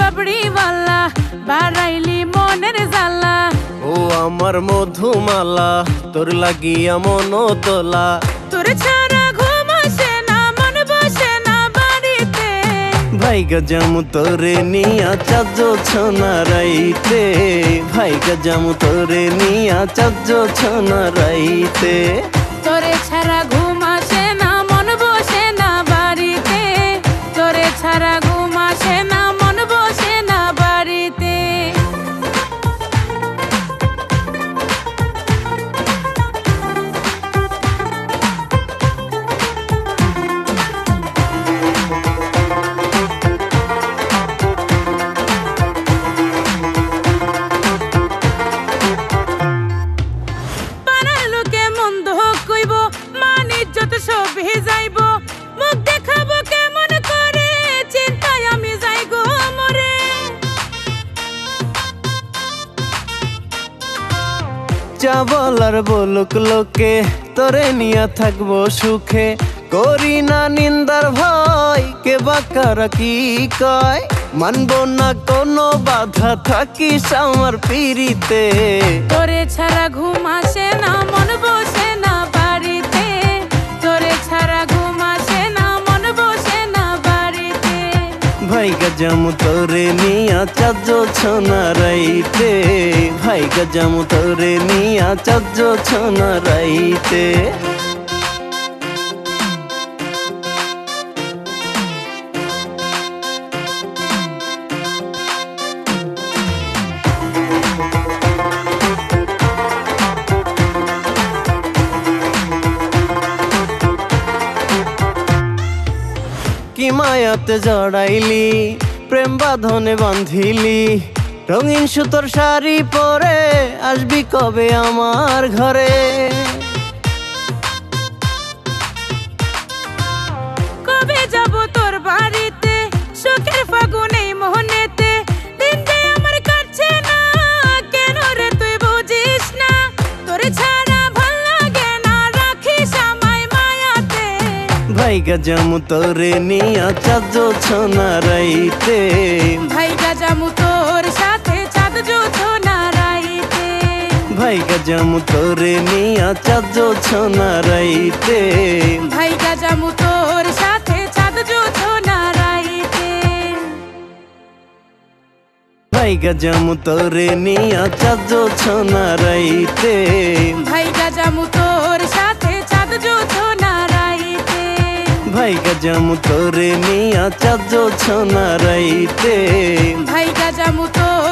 বাবড়িওয়ালা বাড়াইলি মনের জ্বালা। ও আমার মধুমালা তোর লাগিয়া মনোতলা। তোর ছাড়া ঘুম আসে না মন বসে না বাড়িতে। ভাই গজামু তোরে নিয়া চাজ ছনা রাইতে। ভাই গজামু তোরে নিয়া চাজ ছনা রাইতে। তোরে ছাড়া ঘুম আসে না মন বসে না বাড়িতে। তোরে ছাড়া ঘুম আসে না যাইব মুখ দেখাবো কেমন করে? চিন্তায় আমি যাই গো মরে যা বলার বলুক লোকে তোরে নিয়া থাকব সুখে। করি না নিন্দার ভয় কে বাকারা কি কয়? মানবো না কোনো বাধা থাকিস আমার পিড়িতে। তোরে ছাড়া ঘুম আসে না। ভাই গজাম তোরে নিয়া চাজ ছনা রাইতে। ভাই গজাম তোরে নিয়া চাজ ছনা কি মায়াতে জড়াইলি? প্রেম বাঁধনে বাঁধিলি। রঙিন সুতোর শাড়ি পরে আসবি কবে আমার ঘরে? ভাই গজামু তোরে নিয়া চাজ ছনা রাইতে। ভাই গাজামু তোর সাথে চাঁদ জুতো না রাইতে। ভাই গজামু তোরে নিয়া চাজ ছনা রাইতে। ভাই গাজামু তোর সাথে চাঁদ জুতো না রাইতে। ভাই গজামু তোরে নিয়া চাজ ছনা রাইতে। ভাই গাজামু তোর সাথে ভাই গজামু তোরে নিয়া চাজ ছনা রাইতে। ভাই গাজামু তোর